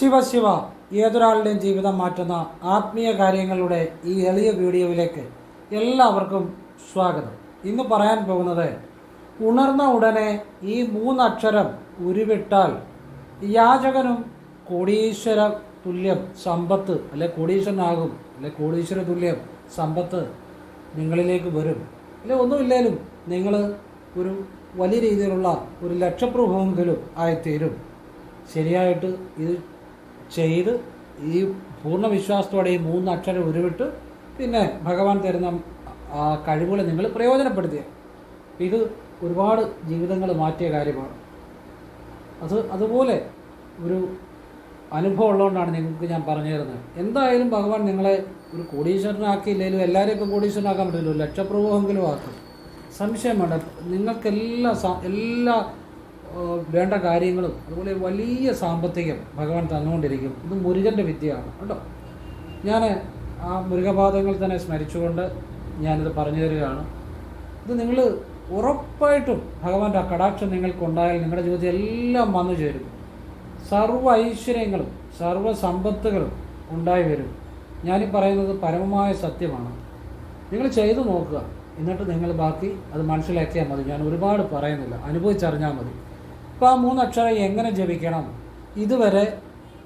ശിവശിവ ഏതൊരാളുടെയും ജീവിതം മാറ്റുന്ന ആത്മീയ കാര്യങ്ങളുടെ ഈ എളിയ വീഡിയോയിലേക്ക് എല്ലാവർക്കും സ്വാഗതം. ഇന്ന് പറയാൻ പോകുന്നത് ഉണർന്ന ഉടനെ ഈ മൂന്നക്ഷരം ഉരുവിട്ടാൽ യാചകനും കോടീശ്വര തുല്യം സമ്പത്ത് അല്ലെ കോടീശ്വരനാകും അല്ലെ കോടീശ്വര തുല്യം സമ്പത്ത് നിങ്ങളിലേക്ക് വരും. അല്ലെ ഒന്നുമില്ലേലും നിങ്ങൾ ഒരു വലിയ രീതിയിലുള്ള ഒരു ലക്ഷപ്രൂഹമെങ്കിലും ആയിത്തീരും. ശരിയായിട്ട് ഇത് ചെയ്ത് ഈ പൂർണ വിശ്വാസത്തോടെ ഈ മൂന്ന് അക്ഷരം ഉരുവിട്ട് പിന്നെ ഭഗവാൻ തരുന്ന ആ കഴിവുകളെ നിങ്ങൾ പ്രയോജനപ്പെടുത്തുക ഇത് ഒരുപാട് ജീവിതങ്ങൾ മാറ്റിയ കാര്യമാണ്. അത് അതുപോലെ ഒരു അനുഭവം ഉള്ളതുകൊണ്ടാണ് നിങ്ങൾക്ക് ഞാൻ പറഞ്ഞു തരുന്നത്. എന്തായാലും ഭഗവാൻ നിങ്ങളെ ഒരു കോടീശ്വരനാക്കിയില്ലെങ്കിലും എല്ലാവരെയും ഇപ്പോൾ കോടീശ്വരനാക്കാൻ പറ്റില്ലല്ലോ. ലക്ഷപ്രഭുവെങ്കിലും ആക്കും. സംശയം വേണ്ട. നിങ്ങൾക്കെല്ലാ എല്ലാ വേണ്ട കാര്യങ്ങളും അതുപോലെ വലിയ സാമ്പത്തികം ഭഗവാൻ തന്നുകൊണ്ടിരിക്കും. ഇത് മുരുകന്റെ വിദ്യയാണ് കേട്ടോ ഞാൻ ആ മുരുകപാദങ്ങൾ തന്നെ സ്മരിച്ചുകൊണ്ട് ഞാനിത് പറഞ്ഞു തരികയാണ്. ഇത് നിങ്ങൾ ഉറപ്പായിട്ടും ഭഗവാന്റെ ആ കടാക്ഷം നിങ്ങൾക്കുണ്ടായാൽ നിങ്ങളുടെ ജീവിതത്തിൽ എല്ലാം വന്നു ചേരും. സർവ ഐശ്വര്യങ്ങളും സർവ സമ്പത്തുകളും ഉണ്ടായി വരും. ഞാനീ പറയുന്നത് പരമമായ സത്യമാണ്. നിങ്ങൾ ചെയ്തു നോക്കുക. എന്നിട്ട് നിങ്ങൾ ബാക്കി അത് മനസ്സിലാക്കിയാൽ മതി. ഞാൻ ഒരുപാട് പറയുന്നില്ല. അനുഭവിച്ചറിഞ്ഞാൽ മതി. അപ്പോൾ ആ മൂന്നക്ഷരം എങ്ങനെ ജപിക്കണം? ഇതുവരെ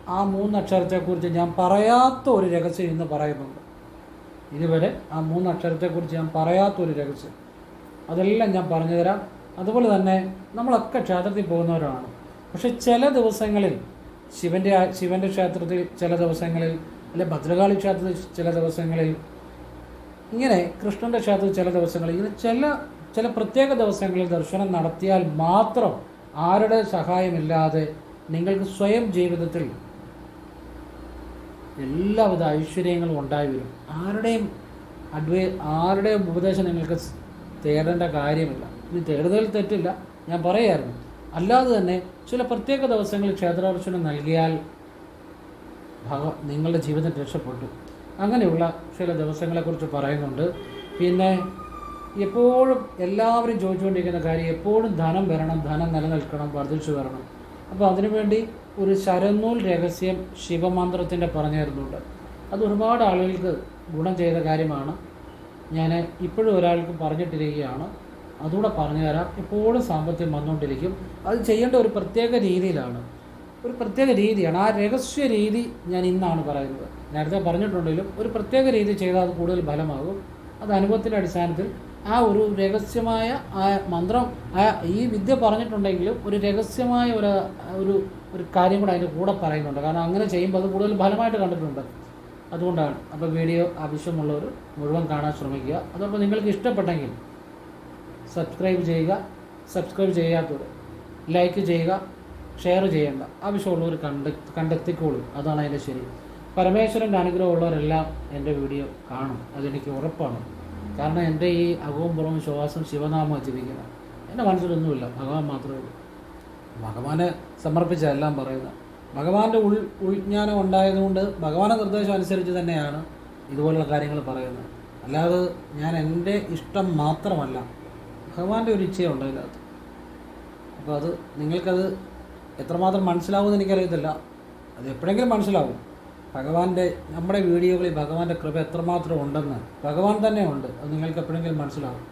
ആ മൂന്നക്ഷരത്തെക്കുറിച്ച് ഞാൻ പറയാത്ത ഒരു രഹസ്യം ഇന്ന് പറയുന്നുണ്ട്. ഇതുവരെ ആ മൂന്നക്ഷരത്തെക്കുറിച്ച് ഞാൻ പറയാത്ത ഒരു രഹസ്യം. അതെല്ലാം ഞാൻ പറഞ്ഞു തരാം അതുപോലെ തന്നെ നമ്മളൊക്കെ ക്ഷേത്രത്തിൽ പോകുന്നവരാണ്. പക്ഷെ ചില ദിവസങ്ങളിൽ ശിവന്റെ ശിവന്റെ ക്ഷേത്രത്തിൽ ചില ദിവസങ്ങളിൽ അല്ലെ ഭദ്രകാളി ക്ഷേത്രത്തിൽ ചില ദിവസങ്ങളിൽ ഇങ്ങനെ കൃഷ്ണന്റെ ക്ഷേത്രത്തിൽ ചില ദിവസങ്ങളിൽ ഇങ്ങനെ ചില ചില പ്രത്യേക ദിവസങ്ങളിൽ ദർശനം നടത്തിയാൽ മാത്രം ആരുടെ സഹായമില്ലാതെ നിങ്ങൾക്ക് സ്വയം ജീവിതത്തിൽ എല്ലാവിധ ഐശ്വര്യങ്ങളും ഉണ്ടായി വരും ആരുടെയും അഡ്വൈ ആരുടെയും ഉപദേശം നിങ്ങൾക്ക് തേടേണ്ട കാര്യമില്ല. ഇനി തേടുന്നതിൽ തെറ്റില്ല. ഞാൻ പറയായിരുന്നു. അല്ലാതെ തന്നെ ചില പ്രത്യേക ദിവസങ്ങളിൽ ക്ഷേത്രാർച്ചന നൽകിയാൽ ഭഗ നിങ്ങളുടെ ജീവിതം രക്ഷപ്പെട്ടു. അങ്ങനെയുള്ള ചില ദിവസങ്ങളെക്കുറിച്ച് പറയുന്നുണ്ട്. പിന്നെ എപ്പോഴും എല്ലാവരും ചോദിച്ചുകൊണ്ടിരിക്കുന്ന കാര്യം എപ്പോഴും ധനം വരണം ധനം നിലനിൽക്കണം വർദ്ധിച്ചു വരണം. അപ്പോൾ അതിനുവേണ്ടി ഒരു ശരന്നൂൽ രഹസ്യം ശിവമന്ത്രത്തിന്റെ പറഞ്ഞു തരുന്നുണ്ട്. അത് ഒരുപാട് ആളുകൾക്ക് ഗുണം ചെയ്ത കാര്യമാണ്. ഞാൻ ഇപ്പോഴും ഒരാൾക്ക് പറഞ്ഞിട്ടിരിക്കുകയാണ്. അതുകൂടെ പറഞ്ഞു തരാം. എപ്പോഴും സാമ്പത്തികം വന്നുകൊണ്ടിരിക്കും. അത് ചെയ്യേണ്ട ഒരു പ്രത്യേക രീതിയിലാണ്. ഒരു പ്രത്യേക രീതിയാണ്. ആ രഹസ്യ രീതി ഞാൻ ഇന്നാണ് പറയുന്നത്. നേരത്തെ പറഞ്ഞിട്ടുണ്ടെങ്കിലും ഒരു പ്രത്യേക രീതി ചെയ്താൽ അത് കൂടുതൽ ഫലമാകും. അത് അനുഭവത്തിന്റെ അടിസ്ഥാനത്തിൽ ആ ഒരു രഹസ്യമായ ആ മന്ത്രം ആ ഈ വിദ്യ പറഞ്ഞിട്ടുണ്ടെങ്കിലും ഒരു രഹസ്യമായ ഒരു ഒരു ഒരു കാര്യം കൂടെ അതിന്റെ കൂടെ പറയുന്നുണ്ട്. കാരണം അങ്ങനെ ചെയ്യുമ്പോൾ അത് കൂടുതൽ ഫലമായിട്ട് കണ്ടിട്ടുണ്ട്. അതുകൊണ്ടാണ്. അപ്പോൾ വീഡിയോ ആവശ്യമുള്ളവർ മുഴുവൻ കാണാൻ ശ്രമിക്കുക. അതോടൊപ്പം നിങ്ങൾക്ക് ഇഷ്ടപ്പെട്ടെങ്കിൽ സബ്സ്ക്രൈബ് ചെയ്യുക. സബ്സ്ക്രൈബ് ചെയ്യാത്തവർ ലൈക്ക് ചെയ്യുക. ഷെയർ ചെയ്യേണ്ട. ആവശ്യമുള്ളവർ കണ്ട കണ്ടെത്തിക്കോളൂ. അതാണ് അതിന്റെ ശരി. പരമേശ്വരന്റെ അനുഗ്രഹമുള്ളവരെല്ലാം എന്റെ വീഡിയോ കാണും. അതെനിക്ക് ഉറപ്പാണ്. കാരണം എന്റെ ഈ അകവും പുറവും ശ്വാസം ശിവനാമം ജപിക്കുന്നത് എന്റെ മനസ്സിലൊന്നുമില്ല. ഭഗവാൻ മാത്രമേ ഉള്ളൂ. ഭഗവാനെ സമർപ്പിച്ച എല്ലാം പറയുന്നത്. ഭഗവാന്റെ ഉൾ ഉൾജ്ഞാനം ഉണ്ടായതുകൊണ്ട് ഭഗവാന്റെ നിർദ്ദേശം അനുസരിച്ച് തന്നെയാണ് ഇതുപോലുള്ള കാര്യങ്ങൾ പറയുന്നത്. അല്ലാതെ ഞാൻ എന്റെ ഇഷ്ടം മാത്രമല്ല. ഭഗവാന്റെ ഒരു ഇച്ഛയുണ്ട് അതിനകത്ത്. അപ്പോൾ അത് നിങ്ങൾക്കത് എത്രമാത്രം മനസ്സിലാവുമെന്ന് എനിക്കറിയത്തില്ല. അത് എപ്പോഴെങ്കിലും മനസ്സിലാവും. ഭഗവാന്റെ നമ്മുടെ വീഡിയോകളിൽ ഭഗവാന്റെ കൃപ എത്രമാത്രം ഉണ്ടെന്ന് ഭഗവാൻ തന്നെ ഉണ്ട്. അത് നിങ്ങൾക്ക് എപ്പോഴെങ്കിലും മനസ്സിലാകും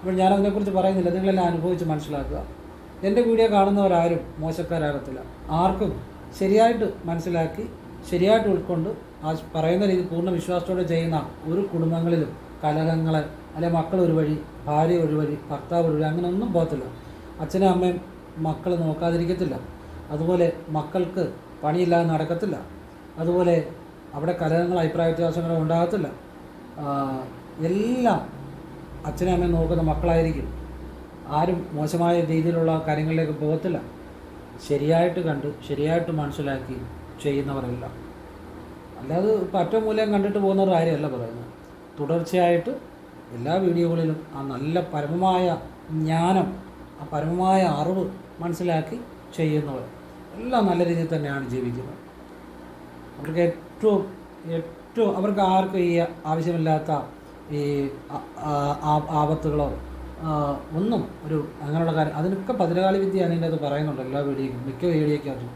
അപ്പോൾ ഞാൻ അതിനെക്കുറിച്ച് പറയുന്നില്ല. നിങ്ങളെല്ലാം അനുഭവിച്ച് മനസ്സിലാക്കുക. എന്റെ വീഡിയോ കാണുന്നവരാരും മോശക്കാരാകത്തില്ല. ആർക്കും ശരിയായിട്ട് മനസ്സിലാക്കി ശരിയായിട്ട് ഉൾക്കൊണ്ട് ആ പറയുന്ന രീതി പൂർണ വിശ്വാസത്തോടെ ചെയ്യുന്ന ഒരു കുടുംബങ്ങളിലും കലഹങ്ങൾ അല്ലെ മക്കൾ ഒരു വഴി ഭാര്യ ഒരു വഴി ഭർത്താവ് ഒരു വഴി അങ്ങനെ ഒന്നും പോകത്തില്ല. അച്ഛനും അമ്മയും മക്കൾ നോക്കാതിരിക്കത്തില്ല. അതുപോലെ മക്കൾക്ക് പണിയില്ലാതെ നടക്കത്തില്ല. അതുപോലെ അവിടെ കലഹങ്ങൾ അഭിപ്രായ വ്യത്യാസങ്ങളോ ഉണ്ടാകത്തില്ല എല്ലാം അച്ഛനെ അമ്മയും നോക്കുന്ന മക്കളായിരിക്കും. ആരും മോശമായ രീതിയിലുള്ള കാര്യങ്ങളിലേക്ക് പോകത്തില്ല. ശരിയായിട്ട് കണ്ട് ശരിയായിട്ട് മനസ്സിലാക്കി ചെയ്യുന്നവരല്ല. അല്ലാതെ പറ്റ മൂലം കണ്ടിട്ട് പോകുന്നവർ കാര്യമല്ല പറയുന്നത്. തുടർച്ചയായിട്ട് എല്ലാ വീഡിയോകളിലും ആ നല്ല പരമമായ ജ്ഞാനം ആ പരമമായ അറിവ് മനസ്സിലാക്കി ചെയ്യുന്നവർ എല്ലാം നല്ല രീതിയിൽ തന്നെയാണ് ജീവിക്കുന്നത്. അവർക്ക് ഏറ്റവും ഏറ്റവും അവർക്ക് ആർക്കും ഈ ആവശ്യമില്ലാത്ത ഈ ആപത്തുകളോ ഒന്നും ഒരു അങ്ങനെയുള്ള കാര്യം അതിനൊക്കെ ഭദ്രകാളി വിദ്യയാണ് ഇതിന്റെ അത് പറയുന്നുണ്ട് എല്ലാ വീഡിയോയ്ക്കും മിക്ക വീഡിയോയ്ക്കകത്തും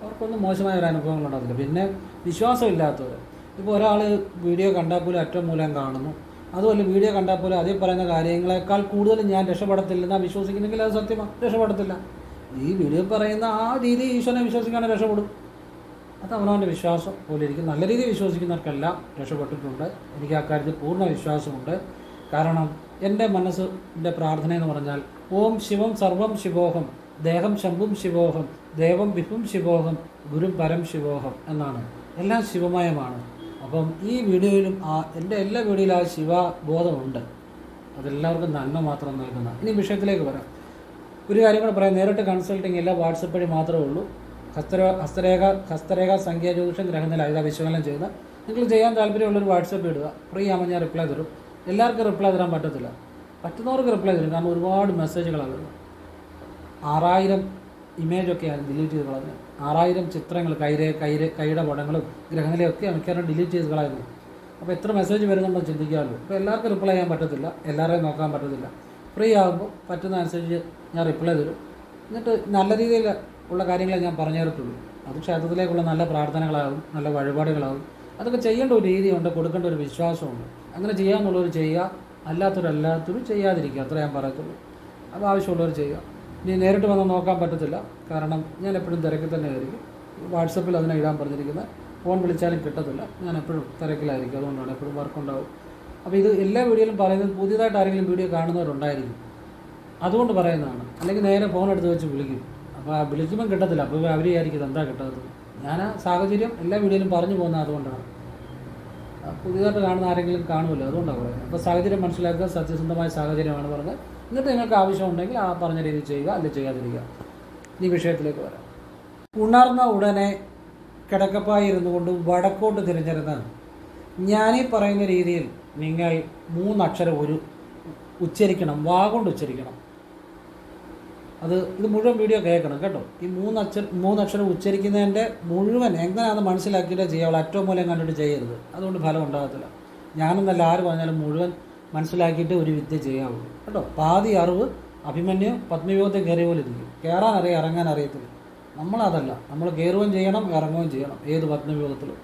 അവർക്കൊന്നും മോശമായ ഒരു അനുഭവങ്ങൾ ഉണ്ടാകത്തില്ല പിന്നെ വിശ്വാസമില്ലാത്തവർ ഇപ്പോൾ ഒരാൾ വീഡിയോ കണ്ടാൽ പോലും അറ്റം മൂലം കാണുന്നു. അതുമല്ല വീഡിയോ കണ്ടാൽ പോലും അതേ പറയുന്ന കാര്യങ്ങളെക്കാൾ കൂടുതൽ ഞാൻ രക്ഷപ്പെടത്തില്ലെന്നാണ് വിശ്വസിക്കുന്നെങ്കിൽ അത് സത്യമാണ് രക്ഷപ്പെടത്തില്ല. ഈ വീഡിയോ പറയുന്ന ആ രീതി ഈശ്വരനെ വിശ്വസിക്കുകയാണെങ്കിൽ രക്ഷപ്പെടും. അത് അവനവന്റെ വിശ്വാസം പോലെ ഇരിക്കും. നല്ല രീതിയിൽ വിശ്വസിക്കുന്നവർക്കെല്ലാം രക്ഷപ്പെട്ടിട്ടുണ്ട്. എനിക്ക് ആ കാര്യത്തിൽ പൂർണ വിശ്വാസമുണ്ട്. കാരണം എന്റെ മനസ്സിന്റെ പ്രാർത്ഥന എന്ന് പറഞ്ഞാൽ ഓം ശിവം സർവം ശിവോഹം ദേഹം ശംഭും ശിവോഹം ദേവം വിഭും ശിവോഹം ഗുരു പരം ശിവോഹം എന്നാണ്. എല്ലാം ശിവമയമാണ്. അപ്പം ഈ വീഡിയോയിലും ആ എന്റെ എല്ലാ വീഡിയോയിലും ആ ശിവബോധമുണ്ട്. അതെല്ലാവർക്കും നന്മ മാത്രം നൽകുന്ന ഇനി വിഷയത്തിലേക്ക് വരാം. ഒരു കാര്യം കൂടെ പറയാം. നേരിട്ട് കൺസൾട്ടിങ് എല്ലാം വാട്സപ്പ് വഴി മാത്രമേ ഉള്ളൂ. ഹസ്തര ഹസ്തരേഖ ഹസ്തരേഖ സംഖ്യാ ജ്യോതിഷം ഗ്രഹനില ഇതാ വിശകലനം ചെയ്യുന്ന നിങ്ങൾ ചെയ്യാൻ താല്പര്യമുള്ളൊരു വാട്സപ്പ് ഇടുക. ഫ്രീ ആകുമ്പോൾ ഞാൻ റിപ്ലൈ തരും. എല്ലാവർക്കും റിപ്ലൈ തരാൻ പറ്റത്തില്ല. പറ്റുന്നവർക്ക് റിപ്ലൈ തരും. കാരണം ഒരുപാട് മെസ്സേജുകളാണ് വരുന്നത് ആറായിരം ഇമേജൊക്കെയാണ് ഡിലീറ്റ് ചെയ്ത് കളഞ്ഞത്. ആറായിരം ചിത്രങ്ങൾ കൈരെ കൈരെ കൈയുടെ പടങ്ങളും ഗ്രഹനിലയൊക്കെ മിക്കവാറും ഡിലീറ്റ് ചെയ്ത് കളയുന്നു അപ്പോൾ എത്ര മെസ്സേജ് വരുന്നുണ്ടോ ചിന്തിക്കാമല്ലോ. അപ്പോൾ എല്ലാവർക്കും റിപ്ലൈ ചെയ്യാൻ പറ്റത്തില്ല. എല്ലാവരെയും നോക്കാൻ പറ്റത്തില്ല. ഫ്രീ ആകുമ്പോൾ പറ്റുന്ന അനുസരിച്ച് ഞാൻ റിപ്ലൈ തരും. എന്നിട്ട് നല്ല രീതിയിൽ ഉള്ള കാര്യങ്ങളെ ഞാൻ പറഞ്ഞു തരത്തുള്ളൂ അത് ക്ഷേത്രത്തിലേക്കുള്ള നല്ല പ്രാർത്ഥനകളാകും നല്ല വഴിപാടുകളാകും. അതൊക്കെ ചെയ്യേണ്ട ഒരു രീതിയുണ്ട് കൊടുക്കേണ്ട ഒരു വിശ്വാസമുണ്ട്. അങ്ങനെ ചെയ്യാമെന്നുള്ളവർ ചെയ്യുക അല്ലാത്തവരല്ലാത്തവർ ചെയ്യാതിരിക്കുക. അത്ര ഞാൻ പറയത്തുള്ളൂ. അത് ആവശ്യമുള്ളവർ ചെയ്യുക. ഇനി നേരിട്ട് വന്ന് നോക്കാൻ പറ്റത്തില്ല. കാരണം ഞാൻ എപ്പോഴും തിരക്കിൽ തന്നെ ആയിരിക്കും. വാട്സപ്പിൽ അതിനെ ഇടാൻ പറഞ്ഞിരിക്കുന്നത്. ഫോൺ വിളിച്ചാലും കിട്ടത്തില്ല. ഞാൻ എപ്പോഴും തിരക്കിലായിരിക്കും. അതുകൊണ്ടാണ് എപ്പോഴും വർക്ക് ഉണ്ടാവും അപ്പോൾ ഇത് എല്ലാ വീഡിയോയിലും പറയുന്നത് പുതിയതായിട്ട് ആരെങ്കിലും വീഡിയോ കാണുന്നവരുണ്ടായിരിക്കും. അതുകൊണ്ട് പറയുന്നതാണ്. അല്ലെങ്കിൽ നേരെ ഫോൺ എടുത്ത് വെച്ച് വിളിക്കും. അപ്പോൾ വിളിക്കുമ്പം കിട്ടത്തില്ല. അപ്പോൾ അവർ വിചാരിക്കുന്നത് എന്താ കിട്ടാത്തത്? ഞാൻ ആ സാഹചര്യം എല്ലാ വീഡിയോയിലും പറഞ്ഞു പോകുന്നത് അതുകൊണ്ടാണ്. പുതിയതായിട്ട് കാണുന്ന ആരെങ്കിലും കാണുമല്ലോ അതുകൊണ്ടാണ് പറയുന്നത്. അപ്പോൾ സാഹചര്യം മനസ്സിലാക്കുക സത്യസന്ധമായ സാഹചര്യമാണ് പറഞ്ഞത്. എന്നിട്ട് നിങ്ങൾക്ക് ആവശ്യമുണ്ടെങ്കിൽ ആ പറഞ്ഞ രീതിയിൽ ചെയ്യുക അല്ലെങ്കിൽ ചെയ്യാതിരിക്കുക. ഈ വിഷയത്തിലേക്ക് വരാം. ഉണർന്ന ഉടനെ കിടക്കപ്പായി ഇരുന്നു കൊണ്ട് വടക്കോട്ട് തിരിഞ്ഞിരുന്ന് ഞാനീ പറയുന്ന രീതിയിൽ നിങ്ങൾ മൂന്നക്ഷരം ഒരു ഉച്ചരിക്കണം വാ കൊണ്ട് ഉച്ചരിക്കണം. അത് ഇത് മുഴുവൻ വീഡിയോ കേൾക്കണം കേട്ടോ. ഈ മൂന്നക്ഷരം മൂന്നക്ഷരം ഉച്ചരിക്കുന്നതിന്റെ മുഴുവൻ എങ്ങനെയാണെന്ന് മനസ്സിലാക്കിയിട്ട് ചെയ്യാവുള്ള അറ്റവും മൂലം കണ്ടിട്ട് ചെയ്യരുത്. അതുകൊണ്ട് ഫലം ഉണ്ടാകത്തില്ല. ഞാനെന്നല്ല ആര് പറഞ്ഞാലും മുഴുവൻ മനസ്സിലാക്കിയിട്ട് ഒരു വിദ്യ ചെയ്യാവുള്ളൂ. കേട്ടോ. പാതി അറിവ് അഭിമന്യു പത്മവിഭവത്തിൽ കയറിയ പോലെ ഇരിക്കും. കയറാൻ അറിയാം ഇറങ്ങാൻ അറിയത്തില്ല. നമ്മളതല്ല. നമ്മൾ കയറുകയും ചെയ്യണം ഇറങ്ങുകയും ചെയ്യണം. ഏത് പത്മവിഭവത്തിലും.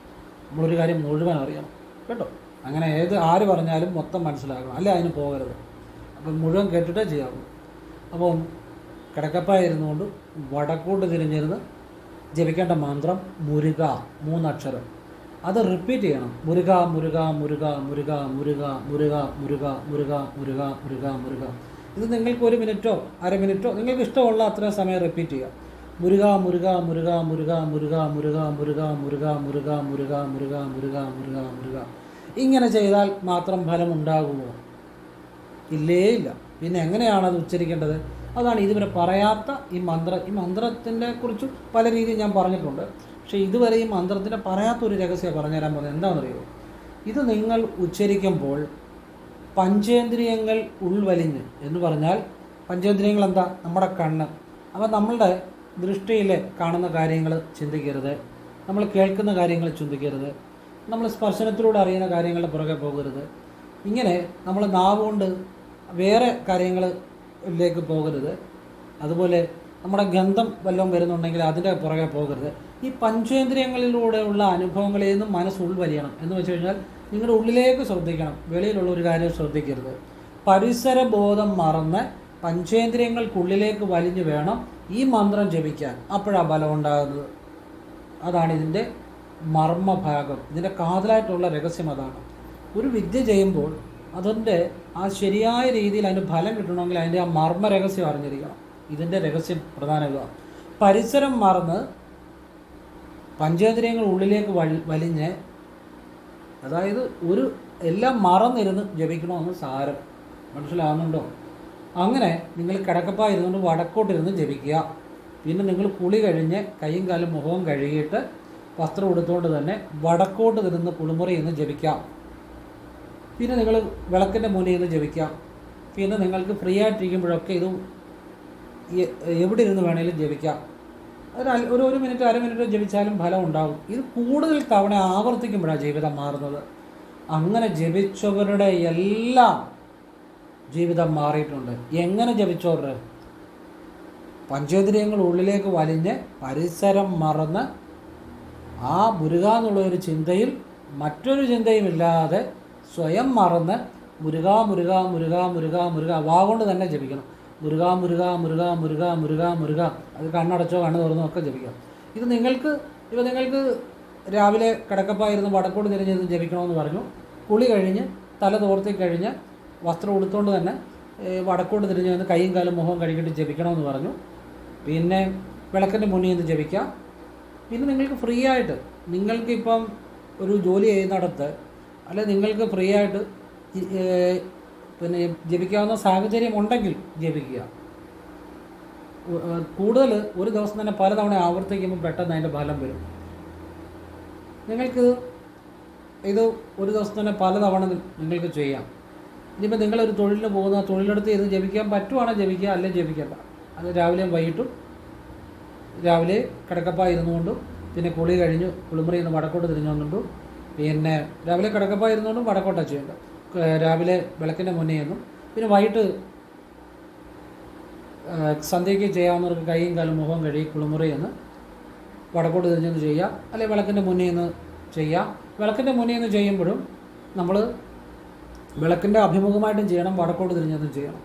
നമ്മളൊരു കാര്യം മുഴുവൻ അറിയണം. കേട്ടോ. അങ്ങനെ ഏത് ആര് പറഞ്ഞാലും മൊത്തം മനസ്സിലാക്കണം. അല്ലേ? അതിന് പോകരുത്. അപ്പം മുഴുവൻ കേട്ടിട്ടേ ചെയ്യാവുള്ളൂ. അപ്പം കിടക്കപ്പായിരുന്നുകൊണ്ട് വടക്കോട്ട് തിരിഞ്ഞിരുന്ന് ജപിക്കേണ്ട മന്ത്രം മുരുക മൂന്നക്ഷരം അത് റിപ്പീറ്റ് ചെയ്യണം മുരുക മുരുക മുരുക മുരുക മുരുക മുരുക മുരുക മുരുക മുരുക മുരുക മുരുക ഇത് നിങ്ങൾക്ക് ഒരു മിനിറ്റോ അര മിനിറ്റോ നിങ്ങൾക്ക് ഇഷ്ടമുള്ള അത്ര സമയം റിപ്പീറ്റ് ചെയ്യുക മുരുക മുരുക മുരുക മുരുക മുരുക മുരുക മുരുക മുരുക മുരുക മുരുക മുരുക മുരുക മുരുക മുരുക ഇങ്ങനെ ചെയ്താൽ മാത്രം ഫലം ഉണ്ടാകുമോ ഇല്ലേ ഇല്ല പിന്നെ എങ്ങനെയാണ് അത് ഉച്ചരിക്കേണ്ടത് അതാണ് ഇതുവരെ പറയാത്ത ഈ മന്ത്ര. ഈ മന്ത്രത്തിന്റെ കുറിച്ച് പല രീതിയിൽ ഞാൻ പറഞ്ഞിട്ടുണ്ട്. പക്ഷേ ഇതുവരെ ഈ മന്ത്രത്തിന്റെ പറയാത്ത ഒരു രഹസ്യം പറഞ്ഞുതരാൻ പോകുന്നത് എന്താണെന്നറിയോ? ഇത് നിങ്ങൾ ഉച്ചരിക്കുമ്പോൾ പഞ്ചേന്ദ്രിയങ്ങൾ ഉൾവലിഞ്ഞ് എന്ന് പറഞ്ഞാൽ പഞ്ചേന്ദ്രിയങ്ങൾ എന്താ? നമ്മുടെ കണ്ണ്. അപ്പോൾ നമ്മളുടെ ദൃഷ്ടിയിൽ കാണുന്ന കാര്യങ്ങൾ ചിന്തിക്കരുത്. നമ്മൾ കേൾക്കുന്ന കാര്യങ്ങൾ ചിന്തിക്കരുത്. നമ്മൾ സ്പർശനത്തിലൂടെ അറിയുന്ന കാര്യങ്ങളുടെ പുറകെ പോകരുത്. ഇങ്ങനെ നമ്മൾ നാവുകൊണ്ട് വേറെ കാര്യങ്ങളിലേക്ക് പോകരുത്. അതുപോലെ നമ്മുടെ ഗന്ധം വല്ലതും വരുന്നുണ്ടെങ്കിൽ അതിന്റെ പുറകെ പോകരുത്. ഈ പഞ്ചേന്ദ്രിയങ്ങളിലൂടെയുള്ള അനുഭവങ്ങളിൽ നിന്നും മനസ്സ് ഉൾവലിയണം എന്ന് വെച്ച് കഴിഞ്ഞാൽ നിങ്ങളുടെ ഉള്ളിലേക്ക് ശ്രദ്ധിക്കണം. വെളിയിലുള്ള ഒരു കാര്യം ശ്രദ്ധിക്കരുത്. പരിസര ബോധം മറന്ന് പഞ്ചേന്ദ്രിയങ്ങൾക്കുള്ളിലേക്ക് വലിഞ്ഞു വേണം ഈ മന്ത്രം ജപിക്കാൻ. അപ്പോഴാണ് ബലം ഉണ്ടാകുന്നത്. അതാണ് ഇതിന്റെ മർമ്മഭാഗം. ഇതിന്റെ കാതലായിട്ടുള്ള രഹസ്യം അതാണ്. ഒരു വിദ്യ ചെയ്യുമ്പോൾ അതിന്റെ ആ ശരിയായ രീതിയിൽ അതിന് ഫലം കിട്ടണമെങ്കിൽ അതിന്റെ ആ മർമ്മ രഹസ്യം അറിഞ്ഞിരിക്കണം. ഇതിന്റെ രഹസ്യം പ്രധാന ഇതാണ് പരിസരം മറന്ന് പഞ്ചേന്ദ്രിയങ്ങൾ ഉള്ളിലേക്ക് വലിഞ്ഞ് അതായത് ഒരു എല്ലാം മറന്നിരുന്ന് ജപിക്കണമെന്ന് സാരം. മനസ്സിലാകുന്നുണ്ടോ അങ്ങനെ നിങ്ങൾ കിടക്കപ്പായിരുന്നുകൊണ്ട് വടക്കോട്ടിരുന്ന് ജപിക്കുക. പിന്നെ നിങ്ങൾ കുളി കഴിഞ്ഞ് കൈയും കാലും മുഖവും കഴുകിയിട്ട് വസ്ത്രം എടുത്തുകൊണ്ട് തന്നെ വടക്കോട്ട് തിരുന്ന് കുളിമുറി എന്ന് ജപിക്കാം. പിന്നെ നിങ്ങൾ വിളക്കിന്റെ മുന്നിൽ നിന്ന് ജപിക്കാം പിന്നെ നിങ്ങൾക്ക് ഫ്രീ ആയിട്ടിരിക്കുമ്പോഴൊക്കെ ഇത് എവിടെ ഇരുന്ന് വേണേലും ജപിക്കാം അൽ- ഒരു ഒരു മിനിറ്റ് അര മിനിറ്റ് ജപിച്ചാലും ഫലം ഉണ്ടാകും ഇത് കൂടുതൽ തവണ ആവർത്തിക്കുമ്പോഴാണ് ജീവിതം മാറുന്നത്. അങ്ങനെ ജപിച്ചവരുടെ എല്ലാം ജീവിതം മാറിയിട്ടുണ്ട്. എങ്ങനെ ജപിച്ചവരുടെ? പഞ്ചേന്ദ്രിയങ്ങൾ ഉള്ളിലേക്ക് വലിഞ്ഞ് പരിസരം മറന്ന് ആ മുരുക എന്നുള്ള ഒരു ചിന്തയിൽ മറ്റൊരു ചിന്തയും ഇല്ലാതെ സ്വയം മറന്ന് മുരുക മുരുക മുരുക മുരുക മുരുക വാ കൊണ്ട് തന്നെ ജപിക്കണം. മുരുക മുരുക മുരുക മുരുക മുരുക മുരുക. അത് കണ്ണടച്ചോ കണ്ണ് തുറന്നോ ഒക്കെ ജപിക്കാം ഇത് നിങ്ങൾക്ക് ഇപ്പം നിങ്ങൾക്ക് രാവിലെ കിടക്കപ്പായിരുന്ന് വടക്കോട് തിരിഞ്ഞിരുന്ന് ജപിക്കണമെന്ന് പറഞ്ഞു. കുളി കഴിഞ്ഞ് തല തോർത്തി കഴിഞ്ഞ് വസ്ത്രം ഉടുത്തുകൊണ്ട് തന്നെ വടക്കോട് വടക്കോട്ട് തിരിഞ്ഞ് വന്ന് കൈയും കാലും മുഖവും കഴുകിയിട്ട് ജപിക്കണമെന്ന് പറഞ്ഞു. പിന്നെ വിളക്കിന്റെ മുന്നിൽ നിന്ന് ജപിക്കാം. പിന്നെ നിങ്ങൾക്ക് ഫ്രീ ആയിട്ട് നിങ്ങൾക്കിപ്പം ഒരു ജോലി ചെയ്യുന്നിടത്ത് അല്ലെ നിങ്ങൾക്ക് ഫ്രീ ആയിട്ട് പിന്നെ ജപിക്കാവുന്ന സാഹചര്യം ഉണ്ടെങ്കിൽ ജപിക്കുക. കൂടുതൽ ഒരു ദിവസം തന്നെ പലതവണ ആവർത്തിക്കുമ്പോൾ പെട്ടെന്ന് അതിന്റെ ഫലം വരും. നിങ്ങൾക്ക് ഇത് ഒരു ദിവസം തന്നെ പലതവണ തവണ നിങ്ങൾക്ക് ചെയ്യാം. ഇനിയിപ്പോൾ നിങ്ങളൊരു തൊഴിലിന് പോകുന്ന തൊഴിലെടുത്ത് ഇത് ജപിക്കാൻ പറ്റുവാണെങ്കിൽ ജപിക്കുക അല്ലെ ജപിക്കണ്ട. അത് രാവിലെയും വൈകിട്ടും രാവിലെ കിടക്കപ്പ ഇരുന്നുകൊണ്ടും പിന്നെ കുളി കഴിഞ്ഞ് കുളിമുറിയിൽ നിന്ന് വടക്കോട്ട് തിരിഞ്ഞുകൊണ്ടും പിന്നെ രാവിലെ കിടക്കപ്പ ഇരുന്നുകൊണ്ടും വടക്കോട്ടാണ് ചെയ്യേണ്ടത്. രാവിലെ വിളക്കിന്റെ മുന്നേ നിന്നും പിന്നെ വൈകിട്ട് സന്ധ്യയ്ക്ക് ചെയ്യാവുന്നവർക്ക് കൈയും കാലും മുഖം കഴുകി കുളിമുറി എന്ന് വടക്കോട്ട് തിരിഞ്ഞെന്ന് ചെയ്യുക. അല്ലെങ്കിൽ വിളക്കിന്റെ മുന്നേ നിന്ന് ചെയ്യുക. വിളക്കിന്റെ മുന്നേ നിന്ന് ചെയ്യുമ്പോഴും നമ്മൾ വിളക്കിന്റെ അഭിമുഖമായിട്ടും ചെയ്യണം വടക്കോട്ട് തിരിഞ്ഞെന്നും ചെയ്യണം.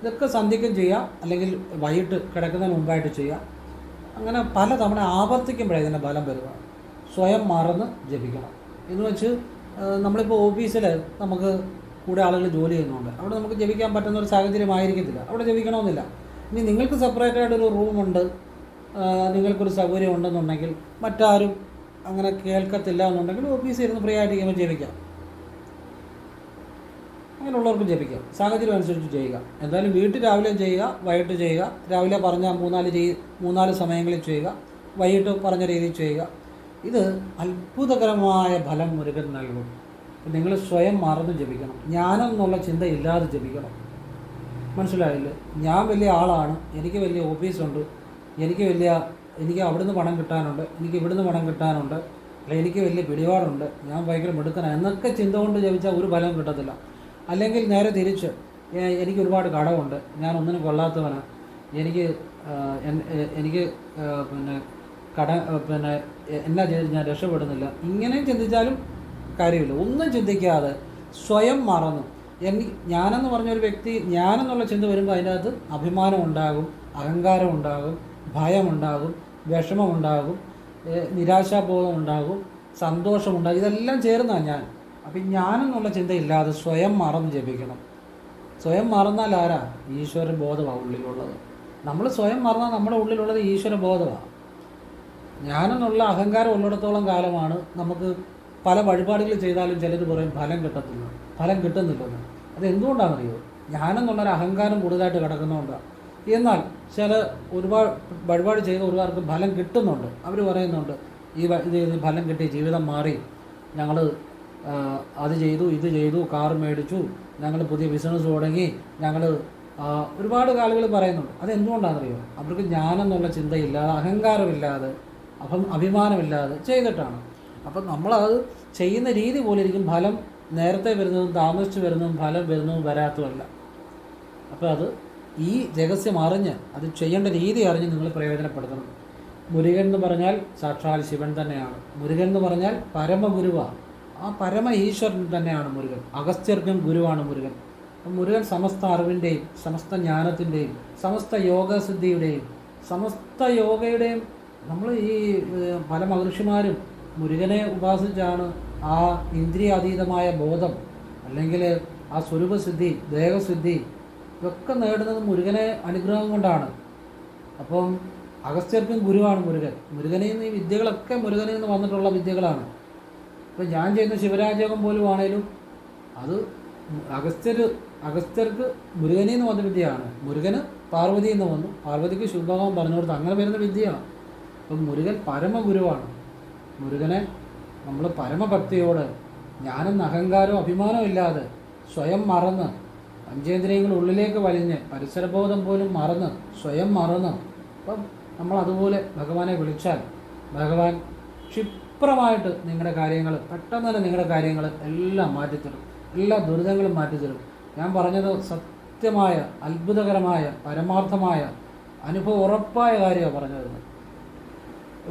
ഇതൊക്കെ സന്ധ്യയ്ക്കും ചെയ്യാം അല്ലെങ്കിൽ വൈകിട്ട് കിടക്കുന്നതിന് മുമ്പായിട്ട് ചെയ്യാം അങ്ങനെ പല തവണ ആവർത്തിക്കുമ്പോഴേ ഇതിന്റെ ഫലം വരുവാണ്. സ്വയം മറന്ന് ജപിക്കണം. എന്ന് വെച്ച് നമ്മളിപ്പോൾ ഓഫീസിൽ നമുക്ക് കൂടെ ആളുകൾ ജോലി ചെയ്യുന്നുണ്ട്. അവിടെ നമുക്ക് ജപിക്കാൻ പറ്റുന്ന ഒരു സാഹചര്യം ആയിരിക്കത്തില്ല. അവിടെ ജപിക്കണമെന്നില്ല ഇനി നിങ്ങൾക്ക് സെപ്പറേറ്റ് ആയിട്ടൊരു റൂമുണ്ട് നിങ്ങൾക്കൊരു സൗകര്യം ഉണ്ടെന്നുണ്ടെങ്കിൽ മറ്റാരും അങ്ങനെ കേൾക്കത്തില്ല എന്നുണ്ടെങ്കിൽ ഓഫീസിൽ ഇരുന്ന് ഫ്രീ ആയിട്ട് ചെയ്യുമ്പോൾ ജപിക്കാം അങ്ങനെയുള്ളവർക്ക് ജപിക്കാം സാഹചര്യം അനുസരിച്ച് ചെയ്യുക. എന്തായാലും വീട്ടിൽ രാവിലെ ചെയ്യുക വൈകിട്ട് ചെയ്യുക. രാവിലെ പറഞ്ഞ മൂന്നാൽ രീ മൂന്നാൽ സമയങ്ങളിൽ ചെയ്യുക. വൈകിട്ട് പറഞ്ഞ രീതിയിൽ ചെയ്യുക. ഇത് അത്ഭുതകരമായ ഫലം മുരുകൻ നൽകും. നിങ്ങൾ സ്വയം മറന്ന് ജപിക്കണം. ജ്ഞാനം എന്നുള്ള ചിന്ത ഇല്ലാതെ ജപിക്കണം. മനസ്സിലായില്ലേ? ഞാൻ വലിയ ആളാണ്. എനിക്ക് വലിയ ഓഫീസുണ്ട് എനിക്ക് വലിയ എനിക്ക് അവിടുന്ന് പണം കിട്ടാനുണ്ട്. എനിക്ക് ഇവിടുന്ന് പണം കിട്ടാനുണ്ട്. അല്ലെ എനിക്ക് വലിയ പിടിപാടുണ്ട്. ഞാൻ ഭയങ്കര മിടുക്കനാണ് എന്നൊക്കെ ചിന്ത കൊണ്ട് ജപിച്ചാൽ ഒരു ഫലം കിട്ടത്തില്ല. അല്ലെങ്കിൽ നേരെ തിരിച്ച് എനിക്ക് ഒരുപാട് കടമുണ്ട് ഞാൻ ഒന്നിനും കൊള്ളാത്തവനാണ് എനിക്ക് എനിക്ക് പിന്നെ കട പിന്നെ എന്നാ ചെയ്ത് ഞാൻ രക്ഷപ്പെടുന്നില്ല. ഇങ്ങനെ ചിന്തിച്ചാലും കാര്യമില്ല. ഒന്നും ചിന്തിക്കാതെ സ്വയം മറന്നു. എനിക്ക് ഞാനെന്ന് പറഞ്ഞൊരു വ്യക്തി ഞാനെന്നുള്ള ചിന്ത വരുമ്പോൾ അതിനകത്ത് അഭിമാനം ഉണ്ടാകും അഹങ്കാരം ഉണ്ടാകും ഭയമുണ്ടാകും വിഷമമുണ്ടാകും നിരാശാബോധം ഉണ്ടാകും സന്തോഷമുണ്ടാകും ഇതെല്ലാം ചേർന്നാണ് ഞാൻ. അപ്പം ഞാനെന്നുള്ള ചിന്തയില്ലാതെ സ്വയം മറന്ന് ജപിക്കണം. സ്വയം മറന്നാൽ ആരാ? ഈശ്വര ബോധമാണ് ഉള്ളിലുള്ളത്. നമ്മൾ സ്വയം മറന്നാൽ നമ്മുടെ ഉള്ളിലുള്ളത് ഈശ്വര ബോധമാണ് ഞാനെന്നുള്ള അഹങ്കാരം ഉള്ളിടത്തോളം കാലമാണ് നമുക്ക് പല വഴിപാടുകൾ ചെയ്താലും ചിലർ പറയും ഫലം കിട്ടത്തില്ല ഫലം കിട്ടുന്നില്ലെന്ന്. അത് എന്തുകൊണ്ടാണെന്നറിയോ ഞാനെന്നുള്ളൊരു അഹങ്കാരം കൂടുതലായിട്ട് കിടക്കുന്നതുകൊണ്ടാണ് എന്നാൽ ചില ഒരുപാട് വഴിപാട് ചെയ്ത ഒരുപാർക്ക് ഫലം കിട്ടുന്നുണ്ട്. അവർ പറയുന്നുണ്ട് ഈ ഇത് ചെയ്ത് ഫലം കിട്ടി ജീവിതം മാറി. ഞങ്ങൾ അത് ചെയ്തു ഇത് ചെയ്തു കാർ മേടിച്ചു ഞങ്ങൾ പുതിയ ബിസിനസ് തുടങ്ങി ഞങ്ങൾ ഒരുപാട് കാലുകൾ പറയുന്നുണ്ട്. അത് എന്തുകൊണ്ടാണെന്നറിയോ അവർക്ക് ഞാനെന്നുള്ള ചിന്തയില്ലാതെ അഹങ്കാരമില്ലാതെ അപ്പം അഭിമാനമില്ലാതെ ചെയ്തിട്ടാണ്. അപ്പം നമ്മളത് ചെയ്യുന്ന രീതി പോലെ ഇരിക്കും ഫലം നേരത്തെ വരുന്നതും താമസിച്ച് വരുന്നതും ഫലം വരുന്നതും വരാത്തതല്ല. അപ്പോൾ അത് ഈ രഹസ്യം അറിഞ്ഞ് അത് ചെയ്യേണ്ട രീതി അറിഞ്ഞ് നിങ്ങൾ പ്രയോജനപ്പെടുത്തണം. മുരുകൻ എന്ന് പറഞ്ഞാൽ സാക്ഷാൽ ശിവൻ തന്നെയാണ്. മുരുകൻ എന്ന് പറഞ്ഞാൽ പരമഗുരുവാണ്. ആ പരമ ഈശ്വരൻ തന്നെയാണ് മുരുകൻ. അഗസ്ത്യർക്കും ഗുരുവാണ് മുരുകൻ. മുരുകൻ സമസ്ത അറിവിന്റെയും സമസ്ത ജ്ഞാനത്തിന്റെയും സമസ്ത യോഗസിദ്ധിയുടെയും സമസ്ത യോഗയുടെയും നമ്മൾ ഈ പല മഹർഷിമാരും മുരുകനെ ഉപാസിച്ചാണ് ആ ഇന്ദ്രിയാതീതമായ ബോധം അല്ലെങ്കിൽ ആ സ്വരൂപസിദ്ധി ദേഹസിദ്ധി ഇതൊക്കെ നേടുന്നത് മുരുകനെ അനുഗ്രഹം കൊണ്ടാണ്. അപ്പം അഗസ്ത്യർക്കും ഗുരുവാണ് മുരുകൻ. മുരുകനിൽ നിന്ന് ഈ വിദ്യകളൊക്കെ മുരുകനിൽ നിന്ന് വന്നിട്ടുള്ള വിദ്യകളാണ്. ഇപ്പം ഞാൻ ചെയ്യുന്ന ശിവരാജയോഗം പോലും ആണേലും അത് അഗസ്ത്യർ അഗസ്ത്യർക്ക് മുരുകനിൽ നിന്ന് വന്ന വിദ്യയാണ്. മുരുകന് പാർവതിയിൽ നിന്ന് വന്നു. പാർവതിക്ക് ശുദ്ധമാകാൻ പറഞ്ഞു കൊടുത്തു അങ്ങനെ വരുന്ന വിദ്യയാണ്. അപ്പം മുരുകൻ പരമഗുരുവാണ്. മുരുകനെ നമ്മൾ പരമഭക്തിയോട് ജ്ഞാനം അഹങ്കാരവും അഭിമാനവും ഇല്ലാതെ സ്വയം മറന്ന് പഞ്ചേന്ദ്രിയങ്ങൾ ഉള്ളിലേക്ക് വലിഞ്ഞ് പരിസരബോധം പോലും മറന്ന് സ്വയം മറന്ന് അപ്പം നമ്മൾ അതുപോലെ ഭഗവാനെ വിളിച്ചാൽ ഭഗവാൻ ക്ഷിപ്രമായിട്ട് നിങ്ങളുടെ കാര്യങ്ങൾ പെട്ടെന്ന് തന്നെ നിങ്ങളുടെ കാര്യങ്ങൾ എല്ലാം മാറ്റിത്തരും. എല്ലാ ദുരിതങ്ങളും മാറ്റിത്തരും. ഞാൻ പറഞ്ഞത് സത്യമായ അത്ഭുതകരമായ പരമാർത്ഥമായ അനുഭവം ഉറപ്പായ കാര്യമാണ് പറഞ്ഞു തരുന്നത്